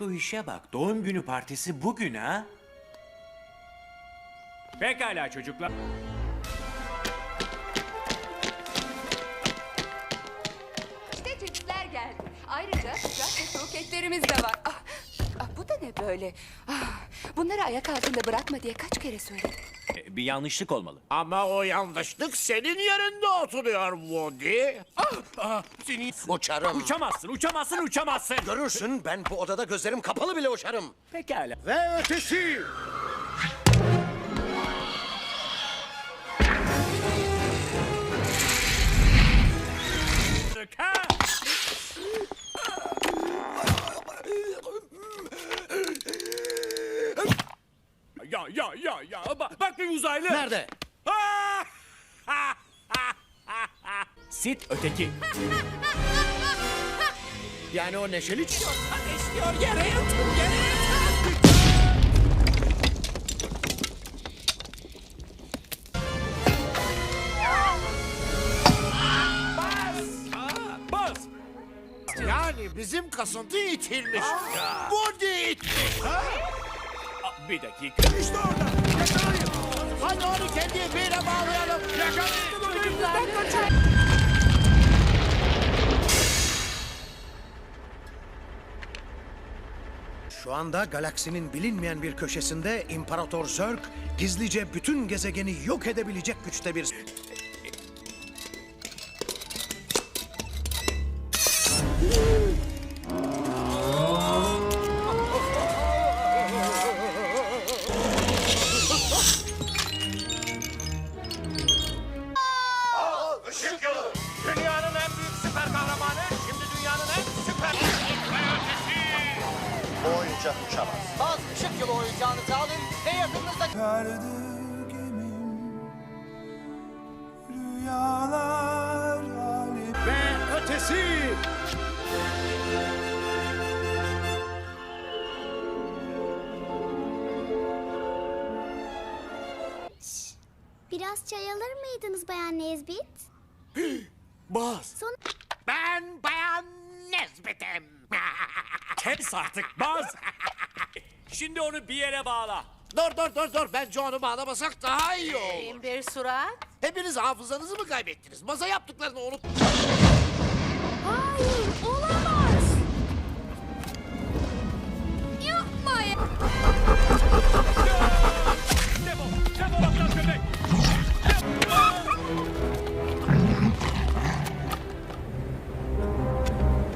Şu işe bak. Doğum günü partisi bugün ha. Pekala çocuklar. İşte cipsler geldi. Ayrıca sıcak ve kroketlerimiz de var. Ah, ah, bu da ne böyle? Ah, bunları ayak altında bırakma diye kaç kere söyledim. E, Bir yanlışlık olmalı. Ama o yanlışlık senin yerinde oturuyor Woody. Ah, ah, seni uçarım. Uçamazsın, uçamazsın, uçamazsın. Görürsün ben bu odada gözlerim kapalı bile uçarım. Pekala. Ve ötesi. Ya ya ya ya bak bir uzaylı. Nerede? Sit öteki. Yani o neşeli ç- Ateşliyor yere yatın yere! Yani bizim kasıntı itilmiş. Woody itmiş. Bir dakika. İşte orada. Yakalayın. Hadi onu kendi ipiyle bağlayalım. Yakalayın. Şu anda galaksinin bilinmeyen bir köşesinde İmparator Zerg gizlice bütün gezegeni yok edebilecek güçte bir... Oyuncak uçamaz. Bazı ışık yılı oyuncağınızı alın ve yakınınızda Kardı gemim Rüyalar alemi Ve ötesi. Biraz çay alır mıydınız Bayan Nezbit? Baz. Son... Ben Bayan Nezbit'im. Kes artık baz. Şimdi onu bir yere bağla. dur dur dur dur. Bence onu bağlamasak daha iyi olur. Bir surat. Hepiniz hafızanızı mı kaybettiniz? Masa yaptıklarını unut. Hayır, olamaz. Yapma ya. Defol, defol aptal köpek.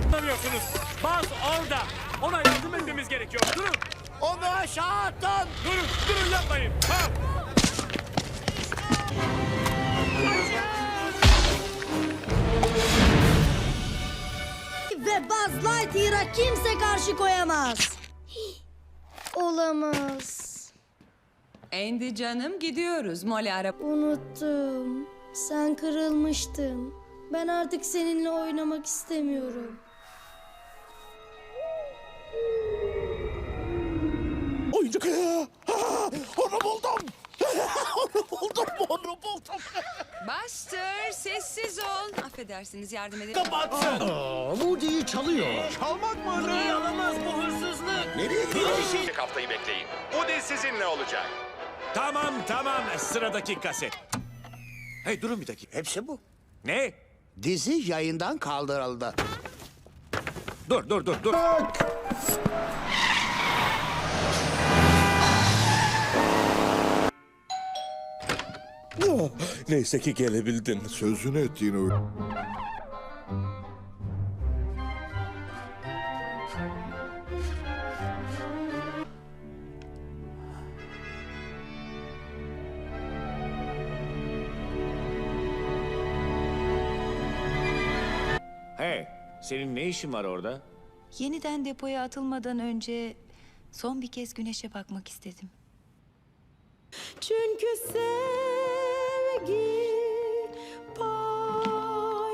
Anlamıyorsunuz. Baz orada. Ona yardım etmemiz gerekiyor. Durun, Onu aşağı atın. durun, durun yapmayın. Ha! Ve Buzz Lightyear'a kimse karşı koyamaz. Olamaz. Andy canım gidiyoruz. Molly ara. Unuttum. Sen kırılmıştın. Ben artık seninle oynamak istemiyorum. Ah, Onu buldum. onu buldum, onu buldum. Buster sessiz ol. Affedersiniz yardım edelim. Kapatsın. Moody'yi çalıyor. Çalmak mı? Niye alamaz bu hırsızlık? Nereye gidiyor? İlk haftayı bekleyin. Dil sizinle olacak. Tamam, tamam. Sıradaki kaset. Hey durun bir dakika. Hepsi bu. Ne? Dizi yayından kaldırıldı. Dur, dur, dur, dur. Neyse ki gelebildin. Sözünü ettiğin o... Hey, senin ne işin var orada? Yeniden depoya atılmadan önce son bir kez güneşe bakmak istedim. Çünkü paylar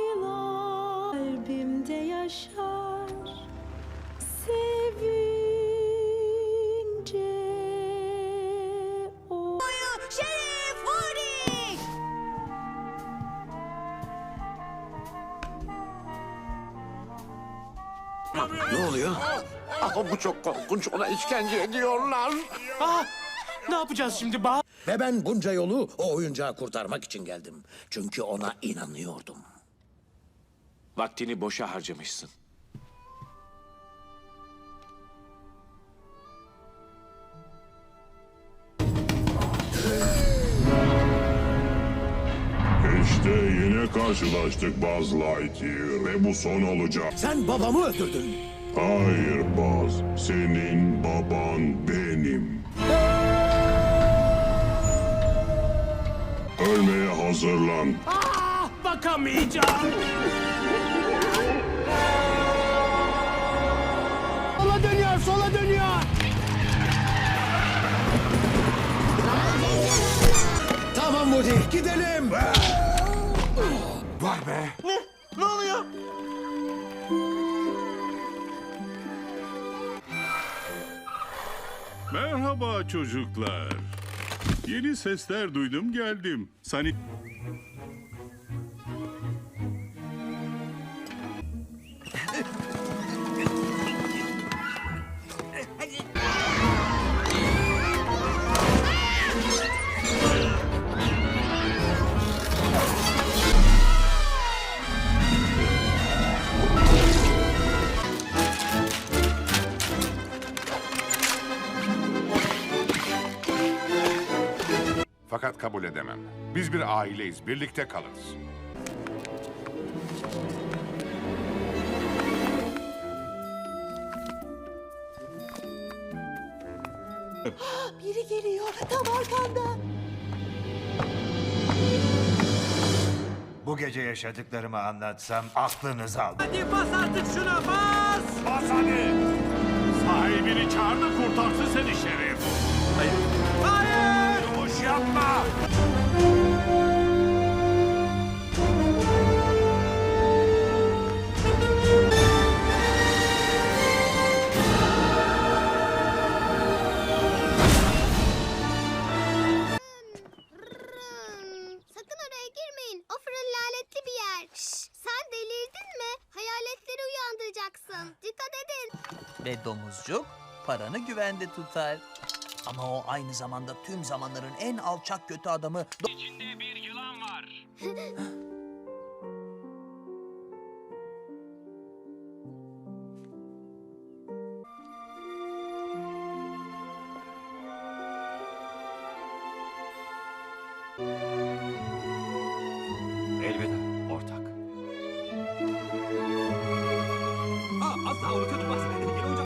kalbimde yaşar. Sevince o... Şerif! Ne oluyor? Ah, bu çok korkunç. Ona işkence ediyorlar. Ne yapacağız şimdi Baz? Ve ben bunca yolu o oyuncağı kurtarmak için geldim. Çünkü ona inanıyordum. Vaktini boşa harcamışsın. İşte yine karşılaştık Buzz Lightyear ve bu son olacak. Sen babamı öldürdün. Hayır Buzz, senin baban benim. Ölmeye hazırlan. Bakamayacağım. Tamam Woody gidelim. Merhaba çocuklar. Yeni sesler duydum geldim. Sani... Fakat kabul edemem. Biz bir aileyiz, birlikte kalırız. Biri geliyor tam arkanda. Bu gece yaşadıklarımı anlatsam aklınız al. Bas hadi. Sahibini çağır da kurtarsın seni şerif. Ve domuzcuk paranı güvende tutar. Ama o aynı zamanda tüm zamanların en alçak kötü adamı... Elveda ortak. Aa, asla